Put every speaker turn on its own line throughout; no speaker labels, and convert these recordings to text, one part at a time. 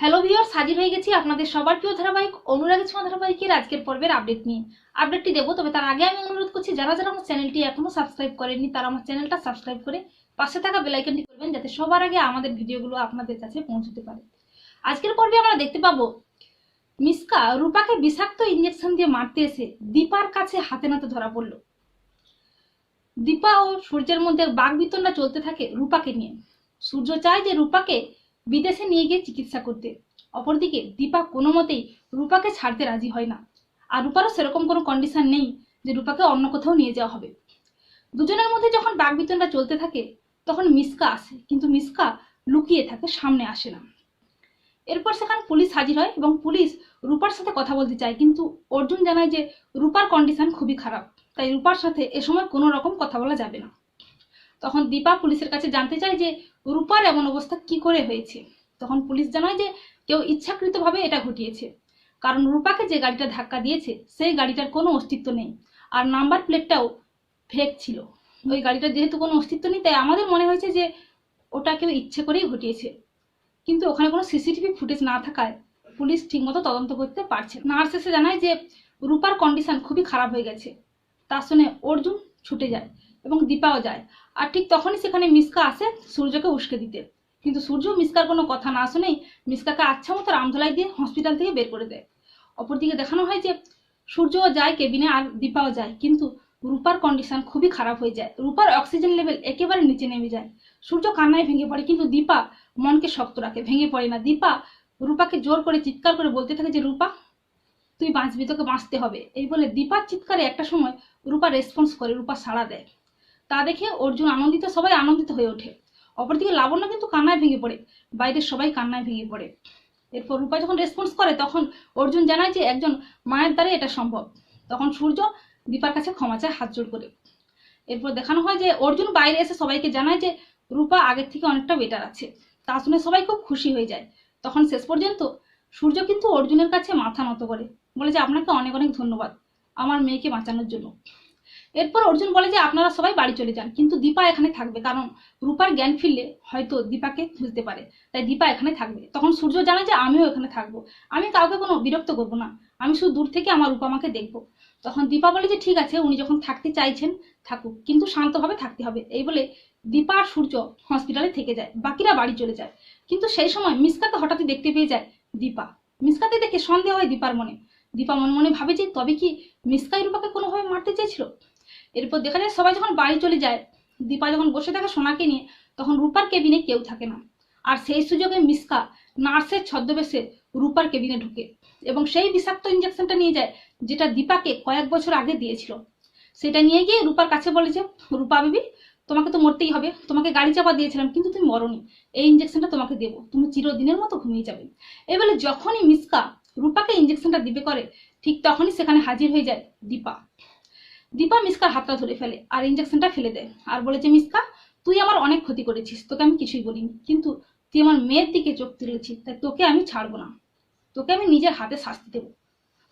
Hello viewers হাজির হয়ে গেছি আপনাদের সবার প্রিয় ধারাবাহিক অনুরাগের ছোঁয়া ধারাবাহিকের আজকের পর্বের আপডেট নিয়ে। আপডেটটি দেবো, তবে তার আগে আমি অনুরোধ করছি, যারা যারা আমার চ্যানেলটি এখনও সাবস্ক্রাইব করেননি, তারা আমার চ্যানেলটা সাবস্ক্রাইব করে পাশে থাকা বেলাইকনটি করবেন, যাতে সবার আগে আমাদের ভিডিওগুলো আপনাদের কাছে পৌঁছতে পারে। আজকের পর্বে আমরা দেখতে পাবো, মিসকা রূপাকে বিষাক্ত ইঞ্জেকশন দিয়ে মারতে এসে দীপার কাছে হাতে নাতে ধরা পড়ল। দীপা ও সূর্যের মধ্যে বাঘ বিতণ্ডা চলতে থাকে রূপাকে নিয়ে। সূর্য চায় যে রূপাকে বিদেশে নিয়ে গিয়ে চিকিৎসা করতে। অপরদিকে দীপা কোনো মতেই রূপাকে ছাড়তে রাজি হয় না। আর রূপারও সেরকম কোনো কন্ডিশন নেই যে রূপাকে অন্য কোথাও নিয়ে যাওয়া হবে। দুজনের মধ্যে যখন বাগবিতণ্ডা চলতে থাকে, তখন মিসকা আসে, কিন্তু মিসকা লুকিয়ে থাকে, সামনে আসে না। এরপর সেখানে পুলিশ হাজির হয় এবং পুলিশ রূপার সাথে কথা বলতে চায়, কিন্তু অর্জুন জানায় যে রূপার কন্ডিশন খুবই খারাপ, তাই রূপার সাথে এ সময় কোনো রকম কথা বলা যাবে না। তখন দীপা পুলিশের কাছে জানতে চায় যে রূপার এমন অবস্থা কি করে হয়েছে? তখন পুলিশ জানায় যে কেউ ইচ্ছাকৃতভাবে এটা ঘটিয়েছে। কারণ রূপাকে যে গাড়িটা ধাক্কা দিয়েছে, সেই গাড়িটার কোনো অস্তিত্ব নেই। আর নাম্বার প্লেটটাও ফেক ছিল। ওই গাড়িটার যেহেতু কোনো অস্তিত্ব নেই, তাই আমাদের মনে হয়েছে যে ওটা কেউ ইচ্ছে করেই ঘটিয়েছে। কিন্তু ওখানে কোনো সিসিটিভি ফুটেজ না থাকায় পুলিশ ঠিকমতো তদন্ত করতে পারছে। নার্স এসে জানায় যে রূপার কন্ডিশন খুবই খারাপ হয়ে গেছে। তা শুনে অর্জুন ছুটে যায়। এবং দীপাও যায়। আর ঠিক তখনই সেখানে মিসকা আসে সূর্যকে উস্কে দিতে। কিন্তু সূর্য মিসকার কোনো কথা না শুনেই মিসকাকে আচ্ছা মতো রামধলাই দিয়ে হসপিটাল থেকে বের করে দেয়। অপরদিকে দেখানো হয় যে সূর্যও যায়, কেবিনে আর দীপাও যায়। কিন্তু রূপার কন্ডিশন খুবই খারাপ হয়ে যায়। রূপার অক্সিজেন লেভেল একেবারে নিচে নেমে যায়। সূর্য কান্নায় ভেঙে পড়ে, কিন্তু দীপা মনকে শক্ত রাখে। ভেঙে পড়ে না। দীপা রূপাকে জোর করে চিৎকার করে বলতে থাকে যে, রূপা, তুই বাঁচবি, তোকে বাঁচতে হবে। এই বলে দীপার চিৎকারে একটা সময় রূপা রেসপন্স করে, রূপা সাড়া দেয়। তা দেখে অর্জুন আনন্দিত, সবাই আনন্দিত হয়ে ওঠে। অপরদিকে লাবণ্য কিন্তু কান্নায় ভেঙে পড়ে। বাইরের সবাই কান্নায় ভেঙে পড়ে। এরপর রূপা যখন রেসপন্স করে, তখন অর্জুন জানায় যে একজন মায়ের দ্বারে এটা সম্ভব। তখন সূর্য দীপার কাছে ক্ষমা চায়, হাত জোড় করে। এরপর দেখানো হয় যে অর্জুন বাইরে এসে সবাইকে জানায় যে রূপা আগের থেকে অনেকটা বেটার আছে। তা শুনে সবাই খুব খুশি হয়ে যায়। তখন শেষ পর্যন্ত সূর্য কিন্তু অর্জুনের কাছে মাথা নত করে। বলে যে, আপনাকে অনেক অনেক ধন্যবাদ। আমার মেয়েকে বাঁচানোর জন্য। এরপর অর্জুন বলে যে আপনারা সবাই বাড়ি চলে যান। কিন্তু দীপা এখানে থাকবে, কারণ রূপার জ্ঞান ফিরলে হয়তো দীপাকে খুঁজতে পারে। তাই দীপা এখানে থাকবে। তখন সূর্য জানায় যে আমিও এখানে থাকব। আমি কাউকে কোনো বিরক্ত করব না। আমি শুধু দূর থেকে আমার রূপা রূপামাকে দেখব। তখন দীপা বলে যে, ঠিক আছে, উনি যখন থাকতে চাইছেন, থাকুক। কিন্তু শান্তভাবে থাকতে হবে। এই বলে দীপা আর সূর্য হসপিটালে থেকে যায়। বাকিরা বাড়ি চলে যায়। কিন্তু সেই সময় মিসকাকে হঠাৎই দেখতে পেয়ে যায় দীপা। মিসকাতে দেখে সন্দেহ হয় দীপার মনে। দীপা মনে মনে ভাবে যে, তবে কি মিসকাই রূপাকে কোনোভাবে মারতে চেয়েছিল? এরপর দেখা যায় সবাই যখন বাড়ি চলে যায়, দীপা যখন বসে থাকে সোনাকে নিয়ে, তখন রূপার কেবিনে কেউ থাকে না। আর সেই সুযোগে মিসকা নার্সের ছদ্মবেশে রূপার কেবিনে ঢুকে এবং সেই বিষাক্ত ইঞ্জেকশনটা নিয়ে যায় যেটা দীপাকে কয়েক বছর আগে দিয়েছিল। সেটা নিয়ে গিয়ে রূপার কাছে বলে যে, রূপা বিবি, তোমাকে তো মরতেই হবে। তোমাকে গাড়ি চাপা দিয়েছিলাম, কিন্তু তুমি মরনি। এই ইঞ্জেকশনটা তোমাকে দেবো। তুমি চিরদিনের মতো ঘুমিয়ে যাবে। এবারে যখনই মিসকা রূপাকে ইঞ্জেকশনটা দিবে করে, ঠিক তখনই সেখানে হাজির হয়ে যায় দীপা। দীপা মিসকার হাতটা ধরে ফেলে আর ইঞ্জেকশনটা ফেলে দেয়। আর বলেছে, মিসকা, তুই আমার অনেক ক্ষতি করেছিস, তোকে আমি কিছুই বলিনি। কিন্তু তুই আমার মেয়ের দিকে চোখ তুলেছিস, তাই তোকে আমি ছাড়বো না। তোকে আমি নিজের হাতে শাস্তি দেবো।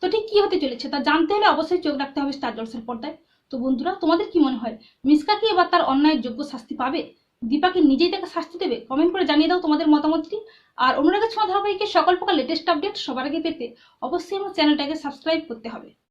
তো ঠিক কি হতে চলেছে? তা জানতে হলে অবশ্যই চোখ রাখতে হবে স্টার জলসের পর্দায়। তো বন্ধুরা, তোমাদের কি মনে হয়, মিসকা কি এবার তার অন্যায়ের যোগ্য শাস্তি পাবে? দীপাকে নিজেই তাকে শাস্তি দেবে? কমেন্ট করে জানিয়ে দাও তোমাদের মতামতটি। আর অনুরাগের ছোঁয়া ধারাবাহিকের সকল প্রকার লেটেস্ট আপডেট সবার আগে পেতে অবশ্যই আমার চ্যানেলটাকে সাবস্ক্রাইব করতে হবে।